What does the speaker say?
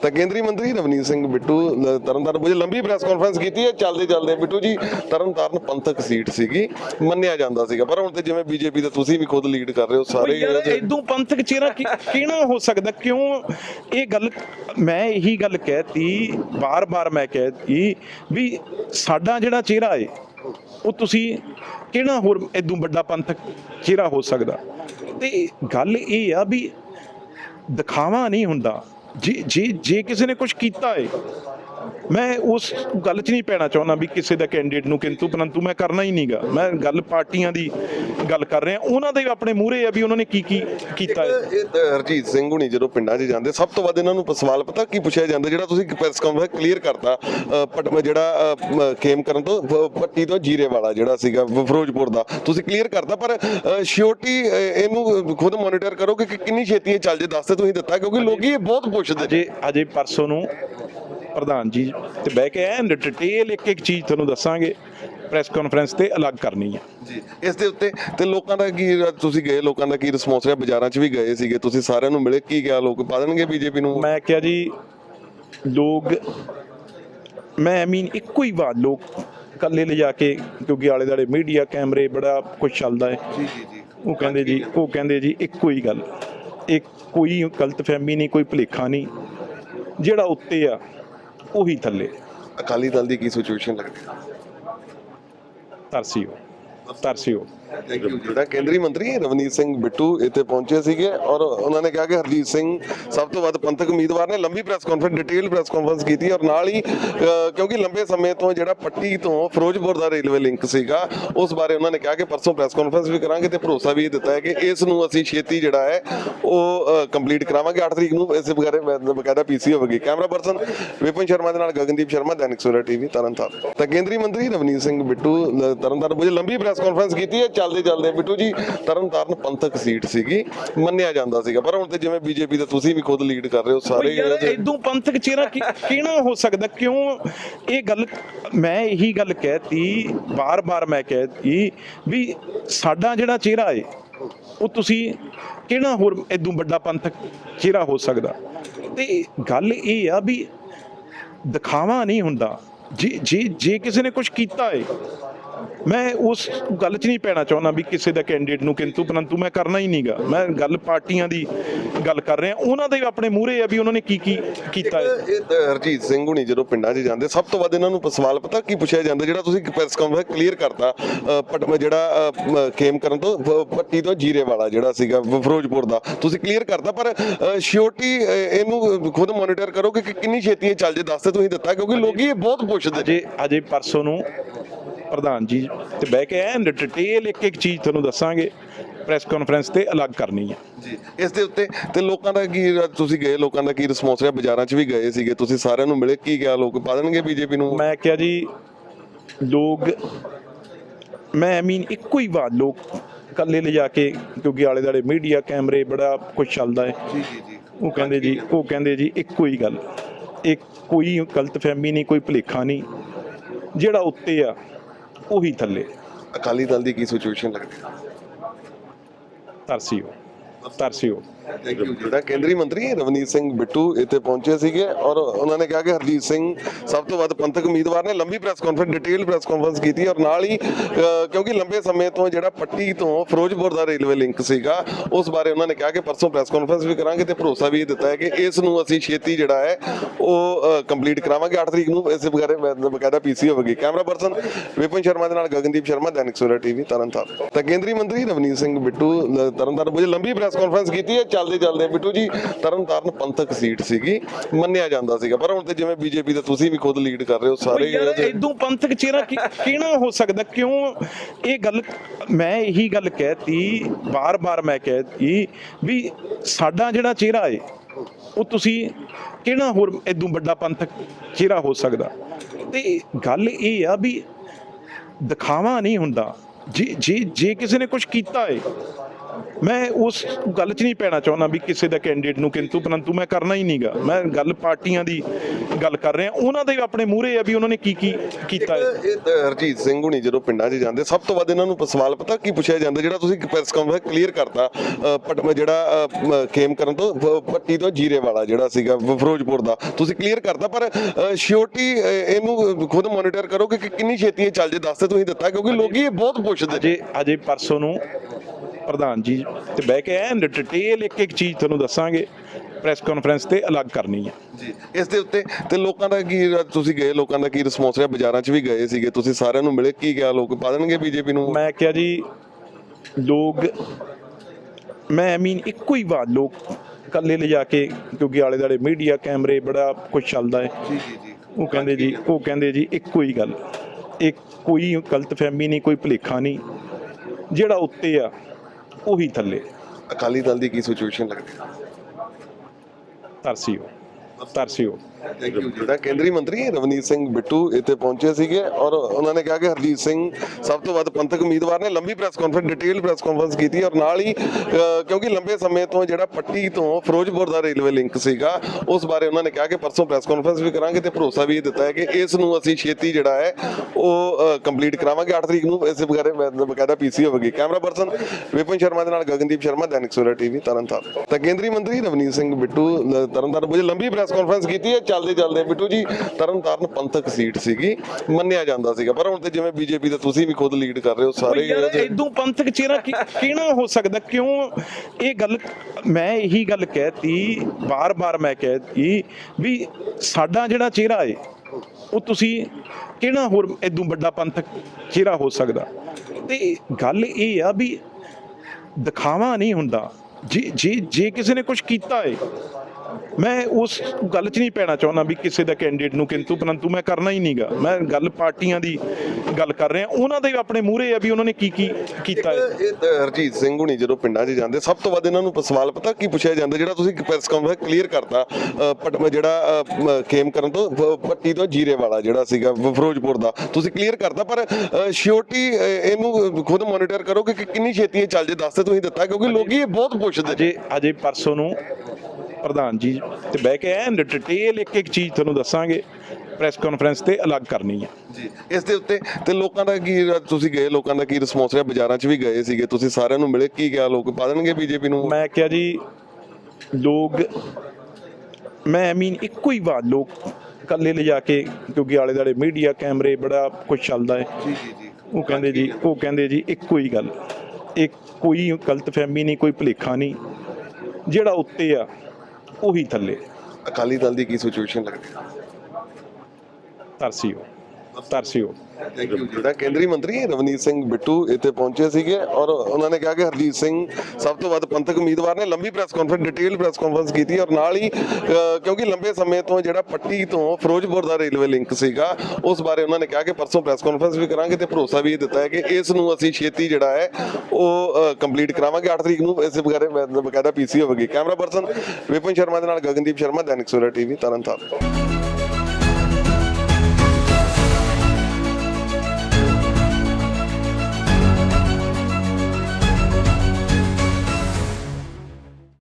ਤਾਂ ਕੇਂਦਰੀ ਮੰਤਰੀ ਰਵਨੀਤ ਸਿੰਘ ਬਿੱਟੂ ਤਰਨਤਾਰਨ ਪੁੱਜੇ। ਲੰਬੀ ਪ੍ਰੈਸ ਕਾਨਫਰੰਸ ਕੀਤੀ ਹੈ। ਚੱਲਦੇ ਚੱਲਦੇ ਬਿੱਟੂ ਜੀ ਤਰਨਤਾਰਨ ਪੰਥਕ ਸੀਟ ਸੀਗੀ। ਮੰਨਿਆ ਜਾਂਦਾ ਸੀਗਾ। ਪਰ ਹੁਣ ਤੇ ਜਿਵੇਂ ਬੀਜੇਪੀ ਦਾ ਤੁਸੀਂ ਵੀ ਖੁਦ ਲੀਡ ਕਰ ਰਹੇ ਹੋ ਸਾਰੇ ਇਦੋਂ ਪੰਥਕ ਚਿਹਰਾ ਕਿਹੜਾ ਹੋ ਸਕਦਾ? ਕਿਉਂ ਇਹ ਗੱਲ ਮੈਂ ਇਹੀ ਗੱਲ ਕਹਿਤੀ ਬਾਰ-ਬਾਰ ਮੈਂ ਕਹਿਤੀ ਵੀ ਸਾਡਾ ਜਿਹੜਾ ਚਿਹਰਾ ਏ ਉਹ ਤੁਸੀਂ ਕਿਹੜਾ ਹੋਰ ਇਦੋਂ ਵੱਡਾ ਪੰਥਕ ਚਿਹਰਾ ਹੋ ਸਕਦਾ? ਤੇ ਗੱਲ ਇਹ ਆ ਵੀ ਦਿਖਾਵਾ ਨਹੀਂ ਹੁੰਦਾ। ਜੇ ਜੇ ਜੇ ਕਿਸੇ ਨੇ ਕੁਝ ਕੀਤਾ ਹੈ ਮੈਂ ਉਸ ਗੱਲ 'ਚ ਨਹੀਂ ਪੈਣਾ ਚਾਹੁੰਦਾ ਵੀ ਕਿਸੇ ਦਾ ਕੈਂਡੀਡੇਟ ਨੂੰ ਕਿੰਤੂ ਪਰੰਤੂ ਮੈਂ ਕਰਨਾ ਹੀ ਨਹੀਂਗਾ। ਮੈਂ ਗੱਲ ਪਾਰਟੀਆਂ ਦੀ ਗੱਲ ਕਰ ਰਿਹਾ। ਉਹਨਾਂ ਦੇ ਆਪਣੇ ਮੂਹਰੇ ਆ ਵੀ ਉਹਨਾਂ ਨੇ ਕੀ ਕੀ ਕੀਤਾ ਹੈ। ਇਹ ਹਰਜੀਤ ਸਿੰਘ ਹੁਣੀ ਜਦੋਂ ਪਿੰਡਾਂ 'ਚ ਜਾਂਦੇ ਸਭ ਤੋਂ ਵੱਧ ਇਹਨਾਂ ਨੂੰ ਸਵਾਲ ਪਤਾ ਕੀ ਪੁੱਛਿਆ ਜਾਂਦਾ ਜਿਹੜਾ ਤੁਸੀਂ ਪ੍ਰੈਸ ਕਾਨਫਰੰਸ ਕਲੀਅਰ ਕਰਤਾ ਜਿਹੜਾ ਅ, ਮ, ਖੇਮ ਕਰਨ ਤੋਂ ਪੱਟੀ ਤੋਂ ਜੀਰੇ ਵਾਲਾ ਜਿਹੜਾ ਸੀਗਾ ਫਿਰੋਜ਼ਪੁਰ ਦਾ। ਤੁਸੀਂ ਕਲੀਅਰ ਕਰਤਾ ਪਰ ਸ਼ਿਓਰਟੀ ਇਹਨੂੰ ਖੁਦ ਮੋਨੀਟਰ ਕਰੋ ਕਿ ਕਿੰਨੀ ਛੇਤੀ ਇਹ ਚੱਲ ਜੇ ਦੱਸਦੇ ਤੁਸੀਂ ਦਿੱਤਾ ਕਿਉਂਕਿ ਲੋਕੀ ਇਹ ਬਹੁਤ ਪੁੱਛਦੇ ਅਜੇ ਅਜੇ ਪਰਸੋਂ ਨੂੰ ਪ੍ਰਧਾਨ ਜੀ ਤੇ ਬਹਿ ਕੇ ਐਨ ਡਿਟੇਲ ਇੱਕ ਇੱਕ ਚੀਜ਼ ਤੁਹਾਨੂੰ ਦੱਸਾਂਗੇ ਪ੍ਰੈਸ ਕਾਨਫਰੰਸ ਤੇ ਅਲੱਗ ਕਰਨੀ ਹੈ ਜੀ ਇਸ ਦੇ ਉੱਤੇ ਤੇ ਲੋਕਾਂ ਦਾ ਕੀ ਤੁਸੀਂ ਗਏ ਲੋਕਾਂ ਦਾ ਕੀ ਰਿਸਪੌਂਸ ਰਿਹਾ? ਬਾਜ਼ਾਰਾਂ 'ਚ ਵੀ ਗਏ ਸੀਗੇ ਤੁਸੀਂ ਸਾਰਿਆਂ ਨੂੰ ਮਿਲੇ ਕੀ ਕਿਹਾ? ਲੋਕ ਪਾ ਦੇਣਗੇ ਬੀਜੇਪੀ ਨੂੰ? ਮੈਂ ਕਿਹਾ ਜੀ ਲੋਕ ਮੈਂ ਮੀਨ ਇੱਕੋ ਹੀ ਵਾਰ ਲੋਕ ਕੱਲੇ ਲਿਜਾ ਕੇ ਕਿਉਂਕਿ ਆਲੇ ਦਾਲੇ ਮੀਡੀਆ ਕੈਮਰੇ ਬੜਾ ਕੁਝ ਚੱਲਦਾ ਹੈ। ਜੀ ਜੀ ਜੀ। ਉਹ ਕਹਿੰਦੇ ਜੀ ਉਹ ਕਹਿੰਦੇ ਜੀ ਇੱਕੋ ਹੀ ਗੱਲ। ਇੱਕ ਕੋਈ ਗਲਤਫਹਿਮੀ ਨਹੀਂ ਕੋਈ ਭੁਲੇਖਾ ਨਹੀਂ। ਜਿਹੜਾ ਉੱਤੇ ਆ ਉਹੀ ਥੱਲੇ। ਅਕਾਲੀ ਦਲ ਦੀ ਕੀ ਸਿਚੁਏਸ਼ਨ ਲੱਗਦੀ? ਹੈ। ਤਰਸੀਓ ਤਰਸੀਓ ਥੈਂਕ ਯੂ ਜਿਹੜਾ ਕੇਂਦਰੀ ਮੰਤਰੀ ਰਵਨੀਤ ਸਿੰਘ ਬਿੱਟੂ ਇੱਥੇ ਪਹੁੰਚੇ ਸੀਗੇ ਔਰ ਉਹਨਾਂ ਨੇ ਕਿਹਾ ਕਿ ਹਰਜੀਤ ਸਿੰਘ ਸਭ ਤੋਂ ਵੱਧ ਪੰਥਕ ਉਮੀਦਵਾਰ ਨੇ, ਲੰਬੀ press conference detail press conference ਕੀਤੀ ਔਰ ਨਾਲ ਹੀ ਕਿਉਂਕਿ ਲੰਬੇ ਸਮੇਂ ਤੋਂ ਜਿਹੜਾ ਪੱਟੀ ਤੋਂ ਫਿਰੋਜ਼ਪੁਰ ਦਾ ਰੇਲਵੇ ਲਿੰਕ ਸੀਗਾ, ਉਸ ਬਾਰੇ ਉਹਨਾਂ ਨੇ ਕਿਹਾ ਕਿ ਪਰਸੋਂ ਪ੍ਰੈਸ ਕਾਨਫਰੰਸ ਵੀ ਕਰਾਂਗੇ ਤੇ ਭਰੋਸਾ ਵੀ ਦਿੱਤਾ ਹੈ ਕਿ ਇਸ ਨੂੰ ਅਸੀਂ ਛੇਤੀ ਜਿਹੜਾ ਹੈ ਉਹ ਕੰਪਲੀਟ ਕਰਾਵਾਂਗੇ। 8 ਤਰੀਕ ਨੂੰ ਇਸ ਵਗੈਰਾ ਬਕਾਇਦਾ ਪੀਸੀ ਹੋਵੇਗੀ। ਕੈਮਰਾ ਪਰਸਨ ਵਿਪਨ ਸ਼ਰਮਾ ਦੇ ਨਾਲ ਗਗਨਦੀਪ ਸ਼ਰਮਾ, ਦੈਨਿਕ ਸਵੇਰਾ ਟੀਵੀ ਤਰਨਤਾਰਨ। ਤਾਂ ਕੇਂਦਰੀ ਮੰਤਰੀ ਰਵਨੀਤ ਸਿੰਘ ਬਿੱਟੂ, ਲ- ਤਰਨਤਾਰਨ ਪੁੱਜੇ। ਲੰਬੀ ਪ੍ਰੈਸ ਕਾਨਫਰੰਸ ਕੀਤੀ ਹੈ ਚੱਲਦੇ ਚੱਲਦੇ। ਬਿੱਟੂ ਜੀ ਤਰਨਤਾਰਨ ਪੰਥਕ ਸੀਟ ਸੀਗੀ ਮੰਨਿਆ ਜਾਂਦਾ ਸੀਗਾ। ਪਰ ਹੁਣ ਤੇ ਜਿਵੇਂ ਬੀਜੇਪੀ ਦਾ ਤੁਸੀਂ ਵੀ ਖੁਦ ਲੀਡ ਕਰ ਰਹੇ ਹੋ ਸਾਰੇ ਇਦੋਂ ਪੰਥਕ ਚਿਹਰਾ ਕਿਹੜਾ ਹੋ ਸਕਦਾ? ਕਿਉਂ ਇਹ ਗੱਲ ਮੈਂ ਇਹੀ ਗੱਲ ਕਹਿਤੀ ਬਾਰ-ਬਾਰ ਮੈਂ ਕਹਿਤੀ ਵੀ ਸਾਡਾ ਜਿਹੜਾ ਚਿਹਰਾ ਏ ਉਹ ਤੁਸੀਂ ਕਿਹੜਾ ਹੋਰ ਇਦੋਂ ਵੱਡਾ ਪੰਥਕ ਚਿਹਰਾ ਹੋ ਸਕਦਾ? ਤੇ ਗੱਲ ਇਹ ਆ ਵੀ ਦਿਖਾਵਾ ਨਹੀਂ ਹੁੰਦਾ। ਜੇ ਜੇ ਜੇ ਕਿਸੇ ਨੇ ਕੁਝ ਕੀਤਾ ਏ ਮੈਂ ਉਸ ਗੱਲ 'ਚ ਨਹੀਂ ਪੈਣਾ ਚਾਹੁੰਦਾ ਵੀ ਕਿਸੇ ਦਾ ਕੈਂਡੀਡੇਟ ਨੂੰ ਕਿੰਤੂ ਪਰੰਤੂ ਮੈਂ ਕਰਨਾ ਹੀ ਨਹੀਂਗਾ। ਮੈਂ ਗੱਲ ਪਾਰਟੀਆਂ ਦੀ ਗੱਲ ਕਰ ਰਿਹਾ। ਉਹਨਾਂ ਦੇ ਆਪਣੇ ਮੂਹਰੇ ਆ ਵੀ ਉਹਨਾਂ ਨੇ ਕੀ ਕੀ ਕੀਤਾ ਹਰਜੀਤ ਸਿੰਘ ਹੁਣੀ ਜਦੋਂ ਪਿੰਡਾਂ 'ਚ ਜਾਂਦੇ ਸਭ ਤੋਂ ਵੱਧ ਇਹਨਾਂ ਨੂੰ ਸਵਾਲ ਪਤਾ ਕੀ ਪੁੱਛਿਆ ਜਾਂਦਾ ਜਿਹੜਾ ਤੁਸੀਂ ਪ੍ਰੈਸ ਕਾਨਫਰੰਸ ਕਲੀਅਰ ਕਰਤਾ ਜਿਹੜਾ ਅ, ਮ, ਖੇਮ ਕਰਨ ਤੋਂ ਪੱਟੀ ਤੋਂ ਜੀਰੇ ਵਾਲਾ ਜਿਹੜਾ ਸੀਗਾ ਫਿਰੋਜ਼ਪੁਰ ਦਾ। ਤੁਸੀਂ ਕਲੀਅਰ ਕਰਤਾ ਪਰ ਸ਼ਿਓਰਟੀ ਇਹਨੂੰ ਖੁਦ ਮੋਨੀਟਰ ਕਰੋ ਕਿ ਕਿ ਕਿੰਨੀ ਛੇਤੀ ਇਹ ਚੱਲ ਜੇ ਦੱਸਦੇ ਤੁਸੀਂ ਦਿੱਤਾ ਕਿਉਂਕਿ ਲੋਕੀ ਇਹ ਬਹੁਤ ਪੁੱਛਦੇ ਅਜੇ ਅਜੇ ਪਰਸੋਂ ਨੂੰ ਪ੍ਰਧਾਨ ਜੀ ਤੇ ਬਹਿ ਕੇ ਐਨ ਡਿਟੇਲ ਇੱਕ ਇੱਕ ਚੀਜ਼ ਤੁਹਾਨੂੰ ਦੱਸਾਂਗੇ ਪ੍ਰੈਸ ਕਾਨਫਰੰਸ ਤੇ ਅਲੱਗ ਕਰਨੀ ਹੈ। ਜੀ ਇਸ ਦੇ ਉੱਤੇ ਤੇ ਲੋਕਾਂ ਦਾ ਕੀ ਤੁਸੀਂ ਗਏ ਲੋਕਾਂ ਦਾ ਕੀ ਰਿਸਪੌਂਸ ਰਿਹਾ? ਬਾਜ਼ਾਰਾਂ 'ਚ ਵੀ ਗਏ ਸੀਗੇ ਤੁਸੀਂ ਸਾਰਿਆਂ ਨੂੰ ਮਿਲੇ ਕੀ ਕਿਹਾ ਲੋਕ? ਪਾ ਦੇਣਗੇ ਬੀਜੇਪੀ ਨੂੰ ਮੈਂ ਕਿਹਾ ਜੀ ਲੋਕ ਮੈਂ ਮੀਨ ਇੱਕੋ ਹੀ ਵਾਰ ਲੋਕ ਕੱਲੇ ਲਿਜਾ ਕੇ ਕਿਉਂਕਿ ਆਲੇ ਦਾਲੇ ਮੀਡੀਆ ਕੈਮਰੇ ਬੜਾ ਕੁਝ ਚੱਲਦਾ ਹੈ। ਜੀ ਜੀ ਜੀ। ਉਹ ਕਹਿੰਦੇ ਜੀ ਉਹ ਕਹਿੰਦੇ ਜੀ ਇੱਕੋ ਹੀ ਗੱਲ। ਇੱਕ ਕੋਈ ਗਲਤਫਹਿਮੀ ਨਹੀਂ ਕੋਈ ਭੁਲੇਖਾ ਨਹੀਂ। ਜਿਹੜਾ ਉੱਤੇ ਆ ਉਹੀ ਥੱਲੇ। ਅਕਾਲੀ ਦਲ ਦੀ ਕੀ ਸਿਚੁਏਸ਼ਨ ਲੱਗਦੀ? ਹੈ। ਤਰਸੀਓ ਤਰਸੀਓ ਥੈਂਕ ਯੂ ਜਿਹੜਾ ਕੇਂਦਰੀ ਮੰਤਰੀ ਰਵਨੀਤ ਸਿੰਘ ਬਿੱਟੂ ਇੱਥੇ ਪਹੁੰਚੇ ਸੀਗੇ ਔਰ ਉਹਨਾਂ ਨੇ ਕਿਹਾ ਕਿ ਹਰਜੀਤ ਸਿੰਘ ਸਭ ਤੋਂ ਵੱਧ ਪੰਥਕ ਉਮੀਦਵਾਰ ਨੇ। ਲੰਬੀ press conference detail press conference ਕੀਤੀ ਔਰ ਨਾਲ ਹੀ ਕਿਉਂਕਿ ਲੰਬੇ ਸਮੇਂ ਤੋਂ ਜਿਹੜਾ ਪੱਟੀ ਤੋਂ ਫਿਰੋਜ਼ਪੁਰ ਦਾ ਰੇਲਵੇ ਲਿੰਕ ਸੀਗਾ, ਉਸ ਬਾਰੇ ਉਹਨਾਂ ਨੇ ਕਿਹਾ ਕਿ ਪਰਸੋਂ ਪ੍ਰੈਸ ਕਾਨਫਰੰਸ ਵੀ ਕਰਾਂਗੇ ਤੇ ਭਰੋਸਾ ਵੀ ਦਿੱਤਾ ਹੈ ਕਿ ਇਸ ਨੂੰ ਅਸੀਂ ਛੇਤੀ ਜਿਹੜਾ ਹੈ, ਉਹ ਕੰਪਲੀਟ ਕਰਾਵਾਂਗੇ। 8 ਤਰੀਕ ਨੂੰ ਇਸ ਬਾਰੇ ਬਕਾਇਦਾ ਪੀਸੀ ਹੋਵੇਗੀ। ਕੈਮਰਾ ਪਰਸਨ ਵਿਪਨ ਸ਼ਰਮਾ ਦੇ ਨਾਲ ਗਗਨਦੀਪ ਸ਼ਰਮਾ, ਦੈਨਿਕ ਸਵੇਰਾ ਟੀਵੀ ਤਰਨਤਾਰਨ। ਤਾਂ ਕੇਂਦਰੀ ਮੰਤਰੀ ਰਵਨੀਤ ਸਿੰਘ ਬਿੱਟੂ ਤਰਨਤਾਰਨ ਪੁੱਜੇ। ਲੰਬੀ ਪ੍ਰੈਸ ਕਾਨਫਰੰਸ ਕੀਤੀ ਹੈ ਚੱਲਦੇ ਚੱਲਦੇ ਬਿੱਟੂ ਜੀ ਤਰਨਤਾਰਨ ਪੰਥਕ ਸੀਟ ਸੀਗੀ ਮੰਨਿਆ ਜਾਂਦਾ ਸੀਗਾ। ਪਰ ਹੁਣ ਤੇ ਜਿਵੇਂ ਬੀਜੇਪੀ ਦਾ ਤੁਸੀਂ ਵੀ ਖੁਦ ਲੀਡ ਕਰ ਰਹੇ ਹੋ ਸਾਰੇ ਇਦੋਂ ਪੰਥਕ ਚਿਹਰਾ ਕਿ- ਕਿਹੜਾ ਹੋ ਸਕਦਾ? ਕਿਉਂ ਇਹ ਗੱਲ ਮੈਂ ਇਹੀ ਗੱਲ ਕਹਿਤੀ ਬਾਰ-ਬਾਰ ਮੈਂ ਕਹਿਤੀ ਵੀ ਸਾਡਾ ਜਿਹੜਾ ਚਿਹਰਾ ਏ ਉਹ ਤੁਸੀਂ ਕਿਹੜਾ ਹੋਰ ਇਦੋਂ ਵੱਡਾ ਪੰਥਕ ਚਿਹਰਾ ਹੋ ਸਕਦਾ? ਤੇ ਗੱਲ ਇਹ ਆ ਵੀ ਦਿਖਾਵਾ ਨਹੀਂ ਹੁੰਦਾ। ਜੇ ਜੇ ਜੇ ਕਿਸੇ ਨੇ ਕੁਝ ਕੀਤਾ ਏ ਮੈਂ ਉਸ ਗੱਲ 'ਚ ਨਹੀਂ ਪੈਣਾ ਚਾਹੁੰਦਾ ਵੀ ਕਿਸੇ ਦਾ ਕੈਂਡੀਡੇਟ ਨੂੰ ਕਿੰਤੂ ਪਰੰਤੂ ਮੈਂ ਕਰਨਾ ਹੀ ਨਹੀਂਗਾ। ਮੈਂ ਗੱਲ ਪਾਰਟੀਆਂ ਦੀ ਗੱਲ ਕਰ ਰਿਹਾ। ਉਹਨਾਂ ਦੇ ਆਪਣੇ ਮੂਹਰੇ ਆ ਵੀ ਉਹਨਾਂ ਨੇ ਕੀ ਕੀ ਕੀਤਾ ਹੈ। ਇਹ ਹਰਜੀਤ ਸਿੰਘ ਹੁਣੀ ਜਦੋਂ ਪਿੰਡਾਂ 'ਚ ਜਾਂਦੇ ਸਭ ਤੋਂ ਵੱਧ ਇਹਨਾਂ ਨੂੰ ਸਵਾਲ ਪਤਾ ਕੀ ਪੁੱਛਿਆ ਜਾਂਦਾ? ਜਿਹੜਾ ਤੁਸੀਂ ਪ੍ਰੈਸ ਕਾਨਫਰੰਸ ਕਲੀਅਰ ਕਰਤਾ ਪਟ ਜਿਹੜਾ ਖੇਮ ਕਰਨ ਤੋਂ ਪੱਟੀ ਤੋਂ ਜੀਰੇ ਵਾਲਾ ਜਿਹੜਾ ਸੀਗਾ ਫਿਰੋਜ਼ਪੁਰ ਦਾ। ਤੁਸੀਂ ਕਲੀਅਰ ਕਰਤਾ ਪਰ ਸ਼ਿਓਰਟੀ ਇਹਨੂੰ ਖੁਦ ਮੋਨੀਟਰ ਕਰੋ ਕਿ ਕਿ ਕਿੰਨੀ ਛੇਤੀ ਇਹ ਚੱਲ ਜੇ ਦੱਸਦੇ ਤੁਸੀਂ ਦਿੱਤਾ ਕਿਉਂਕਿ ਲੋਕੀ ਇਹ ਬਹੁਤ ਪੁੱਛਦੇ ਅਜੇ ਅਜੇ ਪਰਸੋਂ ਨੂੰ ਪ੍ਰਧਾਨ ਜੀ ਤੇ ਬਹਿ ਕੇ ਐਨ ਡਿਟੇਲ ਇੱਕ ਇੱਕ ਚੀਜ਼ ਤੁਹਾਨੂੰ ਦੱਸਾਂਗੇ ਪ੍ਰੈਸ ਕਾਨਫਰੰਸ ਤੇ ਅਲੱਗ ਕਰਨੀ ਹੈ ਜੀ ਇਸ ਦੇ ਉੱਤੇ ਤੇ ਲੋਕਾਂ ਦਾ ਕੀ ਤੁਸੀਂ ਗਏ ਲੋਕਾਂ ਦਾ ਕੀ ਰਿਸਪੌਂਸ ਰਿਹਾ? ਬਾਜ਼ਾਰਾਂ 'ਚ ਵੀ ਗਏ ਸੀਗੇ ਤੁਸੀਂ ਸਾਰਿਆਂ ਨੂੰ ਮਿਲੇ ਕੀ ਕਿਹਾ? ਲੋਕ ਪਾ ਦੇਣਗੇ ਬੀਜੇਪੀ ਨੂੰ? ਮੈਂ ਕਿਹਾ ਜੀ ਲੋਕ ਮੈਂ ਮੀਨ ਇੱਕੋ ਹੀ ਬਾਤ ਲੋਕ ਕੱਲੇ ਲਿਜਾ ਕੇ ਕਿਉਂਕਿ ਆਲੇ ਦਾਲੇ ਮੀਡੀਆ ਕੈਮਰੇ ਬੜਾ ਕੁਝ ਚੱਲਦਾ ਹੈ। ਜੀ ਜੀ ਜੀ। ਉਹ ਕਹਿੰਦੇ ਜੀ ਉਹ ਕਹਿੰਦੇ ਜੀ ਇੱਕੋ ਹੀ ਗੱਲ। ਇੱਕ ਕੋਈ ਗਲਤਫਹਿਮੀ ਨਹੀਂ ਕੋਈ ਭੁਲੇਖਾ ਨਹੀਂ। ਜਿਹੜਾ ਉੱਤੇ ਆ ਉਹੀ ਥੱਲੇ। ਅਕਾਲੀ ਦਲ ਦੀ ਕੀ ਸਿਚੁਏਸ਼ਨ ਲੱਗਦੀ? ਹੈ। ਤਰਸੀਓ ਤਰਸੀਓ ਜਿਹੜਾ ਕੇਂਦਰੀ ਮੰਤਰੀ ਰਵਨੀਤ ਸਿੰਘ ਬਿੱਟੂ ਇੱਥੇ ਪਹੁੰਚੇ ਸੀਗੇ ਔਰ ਉਹਨਾਂ ਨੇ ਕਿਹਾ ਕਿ ਹਰਜੀਤ ਸਿੰਘ ਸਭ ਤੋਂ ਵੱਧ ਪੰਥਕ ਉਮੀਦਵਾਰ ਨੇ, ਲੰਬੀ press conference detail press conference ਕੀਤੀ ਔਰ ਨਾਲ ਹੀ ਕਿਉਂਕਿ ਲੰਬੇ ਸਮੇਂ ਤੋਂ ਜਿਹੜਾ ਪੱਟੀ ਤੋਂ ਫਿਰੋਜ਼ਪੁਰ ਦਾ ਰੇਲਵੇ ਲਿੰਕ ਸੀਗਾ, ਉਸ ਬਾਰੇ ਉਹਨਾਂ ਨੇ ਕਿਹਾ ਕਿ ਪਰਸੋਂ ਪ੍ਰੈਸ ਕਾਨਫਰੰਸ ਵੀ ਕਰਾਂਗੇ ਤੇ ਭਰੋਸਾ ਵੀ ਦਿੱਤਾ ਹੈ ਕਿ ਇਸ ਨੂੰ ਅਸੀਂ ਛੇਤੀ ਜਿਹੜਾ ਹੈ, ਉਹ ਕੰਪਲੀਟ ਕਰਾਵਾਂਗੇ। 8 ਤਰੀਕ ਨੂੰ ਇਸ ਬਾਰੇ ਬਕਾਇਦਾ ਪੀਸੀ ਹੋਵੇਗੀ। ਕੈਮਰਾ ਪਰਸਨ ਵਿਪਨ ਸ਼ਰਮਾ ਦੇ ਨਾਲ ਗਗਨਦੀਪ ਸ਼ਰਮਾ, ਦੈਨਿਕ ਸਵੇਰਾ ਟੀਵੀ, ਤਰਨਤਾਰਨ। ਤਾਂ ਕੇਂਦਰੀ ਮੰਤਰੀ ਰਵਨੀਤ ਸਿੰਘ ਬਿੱਟੂ ਲ- ਤਰਨਤਾਰਨ ਪੁੱਜੇ। ਲੰਬੀ ਪ੍ਰੈਸ ਕਾਨਫਰੰਸ ਕੀਤੀ ਹੈ ਚੱਲਦੇ ਚੱਲਦੇ ਬਿੱਟੂ ਜੀ ਤਰਨਤਾਰਨ ਪੰਥਕ ਸੀਟ ਸੀਗੀ ਮੰਨਿਆ ਜਾਂਦਾ ਸੀਗਾ ਪਰ ਹੁਣ ਤੇ ਜਿਵੇਂ ਬੀਜੇਪੀ ਦਾ ਤੁਸੀਂ ਵੀ ਖੁਦ ਲੀਡ ਕਰ ਰਹੇ ਹੋ ਸਾਰੇ ਇਦੋਂ ਪੰਥਕ ਚਿਹਰਾ ਕਿਹੜਾ ਹੋ ਸਕਦਾ? ਕਿਉਂ ਇਹ ਗੱਲ ਮੈਂ ਇਹੀ ਗੱਲ ਕਹਿਤੀ ਬਾਰ-ਬਾਰ ਮੈਂ ਕਹਿਤੀ ਵੀ ਸਾਡਾ ਜਿਹੜਾ ਚਿਹਰਾ ਏ ਉਹ ਤੁਸੀਂ ਕਿਹੜਾ ਹੋਰ ਇਦੋਂ ਵੱਡਾ ਪੰਥਕ ਚਿਹਰਾ ਹੋ ਸਕਦਾ? ਤੇ ਗੱਲ ਇਹ ਆ ਵੀ ਦਿਖਾਵਾ ਨਹੀਂ ਹੁੰਦਾ। ਜੇ ਜੇ ਜੇ ਕਿਸੇ ਨੇ ਕੁਝ ਕੀਤਾ ਏ ਮੈਂ ਉਸ ਗੱਲ 'ਚ ਨਹੀਂ ਪੈਣਾ ਚਾਹੁੰਦਾ ਵੀ ਕਿਸੇ ਦਾ ਕੈਂਡੀਡੇਟ ਨੂੰ ਕਿੰਤੂ ਪਰੰਤੂ ਮੈਂ ਕਰਨਾ ਹੀ ਨਹੀਂਗਾ। ਮੈਂ ਗੱਲ ਪਾਰਟੀਆਂ ਦੀ ਗੱਲ ਕਰ ਰਿਹਾ। ਉਹਨਾਂ ਦੇ ਆਪਣੇ ਮੂਹਰੇ ਆ ਵੀ ਉਹਨਾਂ ਨੇ ਕੀ ਕੀ ਕੀਤਾ ਹਰਜੀਤ ਸਿੰਘ ਹੁਣੀ ਜਦੋਂ ਪਿੰਡਾਂ 'ਚ ਜਾਂਦੇ ਸਭ ਤੋਂ ਵੱਧ ਇਹਨਾਂ ਨੂੰ ਸਵਾਲ ਪਤਾ ਕੀ ਪੁੱਛਿਆ ਜਾਂਦਾ? ਜਿਹੜਾ ਤੁਸੀਂ ਪ੍ਰੈਸ ਕਾਨਫਰੰਸ ਕਲੀਅਰ ਕਰਤਾ ਜਿਹੜਾ ਅ, ਮ, ਖੇਮ ਕਰਨ ਤੋਂ ਪੱਟੀ ਤੋਂ ਜੀਰੇ ਵਾਲਾ ਜਿਹੜਾ ਸੀਗਾ ਫਿਰੋਜ਼ਪੁਰ ਦਾ। ਤੁਸੀਂ ਕਲੀਅਰ ਕਰਤਾ ਪਰ ਸ਼ਿਓਰਟੀ ਇਹਨੂੰ ਖੁਦ ਮੋਨੀਟਰ ਕਰੋ ਕਿ ਕਿੰਨੀ ਛੇਤੀ ਇਹ ਚੱਲ ਜੇ? ਦੱਸਦੇ ਤੁਸੀਂ ਦਿੱਤਾ ਕਿਉਂਕਿ ਲੋਕੀ ਇਹ ਬਹੁਤ ਪੁੱਛਦੇ ਅਜੇ ਅਜੇ ਪਰਸੋਂ ਨੂੰ ਪ੍ਰਧਾਨ ਜੀ ਤੇ ਬਹਿ ਕੇ ਐਨ ਡਿਟੇਲ ਇੱਕ ਇੱਕ ਚੀਜ਼ ਤੁਹਾਨੂੰ ਦੱਸਾਂਗੇ ਪ੍ਰੈਸ ਕਾਨਫਰੰਸ ਤੇ ਅਲੱਗ ਕਰਨੀ ਹੈ ਜੀ ਇਸ ਦੇ ਉੱਤੇ ਤੇ ਲੋਕਾਂ ਦਾ ਕੀ ਤੁਸੀਂ ਗਏ ਲੋਕਾਂ ਦਾ ਕੀ ਰਿਸਪੌਂਸ ਰਿਹਾ? ਬਾਜ਼ਾਰਾਂ 'ਚ ਵੀ ਗਏ ਸੀਗੇ ਤੁਸੀਂ ਸਾਰਿਆਂ ਨੂੰ ਮਿਲੇ ਕੀ ਕਿਹਾ? ਲੋਕ ਪਾ ਦੇਣਗੇ ਬੀਜੇਪੀ ਨੂੰ? ਮੈਂ ਕਿਹਾ ਜੀ ਲੋਕ ਮੈਂ ਮੀਨ ਇੱਕੋ ਹੀ ਬਾਤ ਲੋਕ ਕੱਲੇ ਲਿਜਾ ਕੇ ਕਿਉਂਕਿ ਆਲੇ ਦਾਲੇ ਮੀਡੀਆ ਕੈਮਰੇ ਬੜਾ ਕੁਝ ਚੱਲਦਾ ਹੈ। ਜੀ ਜੀ ਜੀ। ਉਹ ਕਹਿੰਦੇ ਜੀ ਉਹ ਕਹਿੰਦੇ ਜੀ ਇੱਕੋ ਹੀ ਗੱਲ। ਇੱਕ ਕੋਈ ਗਲਤਫਹਿਮੀ ਨਹੀਂ ਕੋਈ ਭੁਲੇਖਾ ਨਹੀਂ। ਜਿਹੜਾ ਉੱਤੇ ਆ ਉਹੀ ਥੱਲੇ। ਅਕਾਲੀ ਦਲ ਦੀ ਕੀ ਸਿਚੁਏਸ਼ਨ ਲੱਗਦੀ? ਹੈ। ਤਰਸੀਓ ਜਿਹੜਾ ਕੇਂਦਰੀ ਮੰਤਰੀ ਰਵਨੀਤ ਸਿੰਘ ਬਿੱਟੂ, ਇੱਥੇ ਪਹੁੰਚੇ ਸੀਗੇ ਔਰ ਉਹਨਾਂ ਨੇ ਕਿਹਾ ਕਿ ਹਰਜੀਤ ਸਿੰਘ ਸਭ ਤੋਂ ਵੱਧ ਪੰਥਕ ਉਮੀਦਵਾਰ ਨੇ। ਲੰਬੀ press conference detail press conference ਕੀਤੀ ਔਰ ਨਾਲ ਹੀ ਕਿਉਂਕਿ ਲੰਬੇ ਸਮੇਂ ਤੋਂ ਜਿਹੜਾ ਪੱਟੀ ਤੋਂ ਫਿਰੋਜ਼ਪੁਰ ਦਾ ਰੇਲਵੇ ਲਿੰਕ ਸੀਗਾ, ਉਸ ਬਾਰੇ ਉਹਨਾਂ ਨੇ ਕਿਹਾ ਕਿ ਪਰਸੋਂ ਪ੍ਰੈਸ ਕਾਨਫਰੰਸ ਵੀ ਕਰਾਂਗੇ ਤੇ ਭਰੋਸਾ ਵੀ ਇਹ ਦਿੱਤਾ ਹੈ ਕਿ ਇਸ ਨੂੰ ਅਸੀਂ ਛੇਤੀ ਜਿਹੜਾ ਹੈ, ਉਹ ਕੰਪਲੀਟ ਕਰਾਵਾਂਗੇ। 8 ਤਰੀਕ ਨੂੰ ਇਸ ਬਾਰੇ ਬਕਾਇਦਾ ਪੀਸੀ ਹੋਵੇਗੀ। ਕੈਮਰਾ ਪਰਸਨ ਵਿਪਨ ਸ਼ਰਮਾ ਦੇ ਨਾਲ ਗਗਨਦੀਪ ਸ਼ਰਮਾ, ਦੈਨਿਕ ਸਵੇਰਾ ਟੀਵੀ ਤਰਨਤਾਰਨ